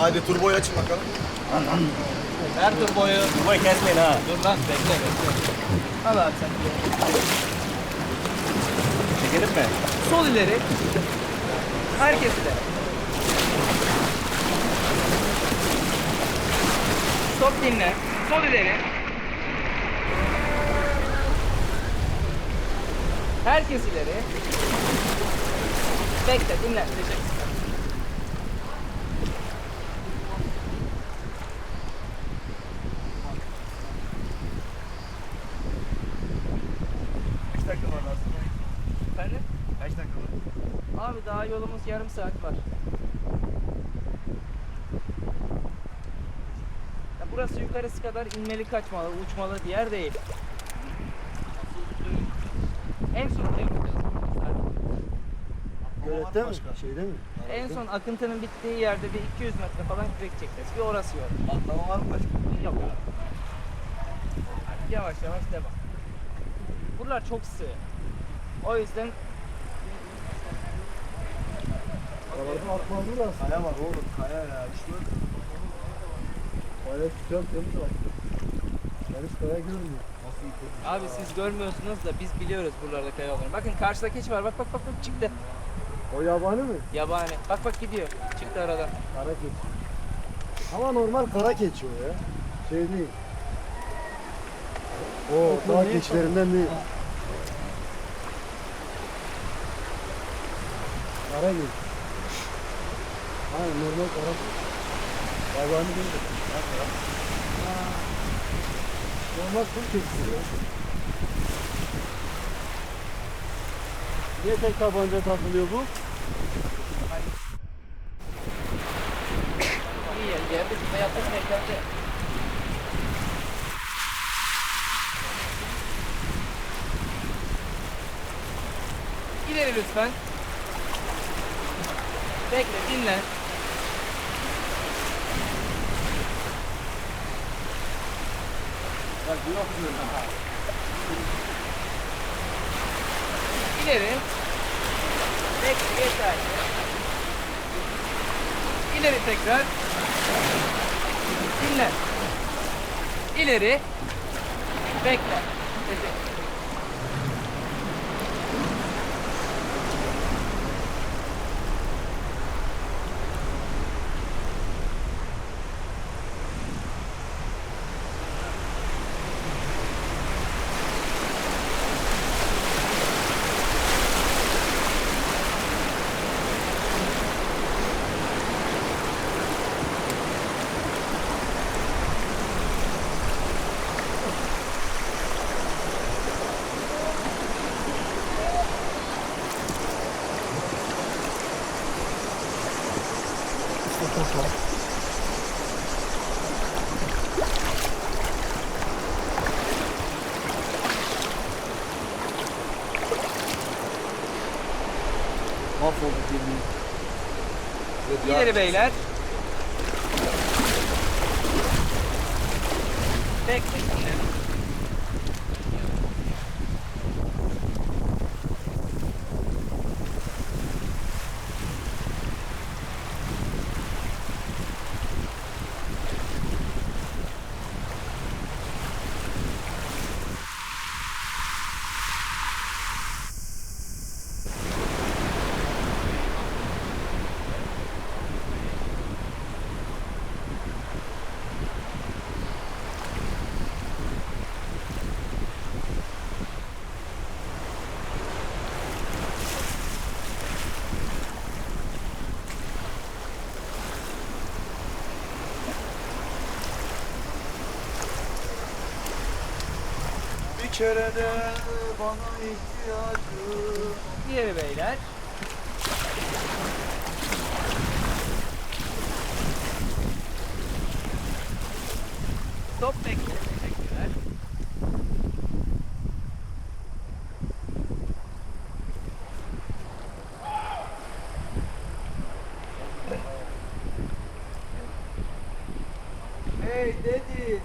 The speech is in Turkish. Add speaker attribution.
Speaker 1: Hadi turboyu açın bakalım.
Speaker 2: Ver turboyu.
Speaker 3: Turbayı kesmeyin ha.
Speaker 2: Dur lan bekle bekle. Al abi sen.
Speaker 3: Çekelim mi?
Speaker 2: Sol ileri. Herkes ileri. Stop dinle. Sol ileri. Herkes ileri. Bekle dinle. Teşekkür
Speaker 1: Var?
Speaker 2: Abi daha yolumuz yarım saat var. Ya burası yukarısı kadar inmeli kaçmalı, uçmalı bir yer değil. En son
Speaker 4: Gölette mi? Şeyde mi?
Speaker 2: en son akıntının bittiği yerde bir 200 metre falan kürek çekeceğiz. Bir orası yok.
Speaker 1: Atlama var mı başka?
Speaker 2: Yok. Yavaş yavaş devam. Buralar çok sığ. O yüzden
Speaker 1: Kaya var oğlum kaya ya. Şu
Speaker 4: Bayağı tutuyorum temiz var. Ben hiç kaya görmüyor.
Speaker 2: Abi siz görmüyorsunuz da biz biliyoruz buralarda kaya olduğunu. Bakın karşıda keçi var. Bak bak bak bak çıktı.
Speaker 4: O yabani mi?
Speaker 2: Yabani. Bak bak gidiyor. Çıktı aradan.
Speaker 4: Kara keçi. Ama normal kara keçi o ya. Şey değil. O dağ keçilerinden değil. Kara keçi. Aynen normal keçi. Yabani değil. de. Normal kum keçisi ya. Niye tek tabanca takılıyor bu?
Speaker 2: İyi yani geldi. Hayatta beklendi. İleri lütfen. Bekle dinle.
Speaker 1: Bak bu yok mu?
Speaker 2: İleri. Bekle yeter. İleri tekrar. Dinle. İleri. Bekle. Teşekkür.
Speaker 1: Mahvolduk yemin.
Speaker 2: İleri beyler. Bekle.
Speaker 1: Bir kere de bana ihtiyacı.
Speaker 2: İleri beyler. Stop bekle.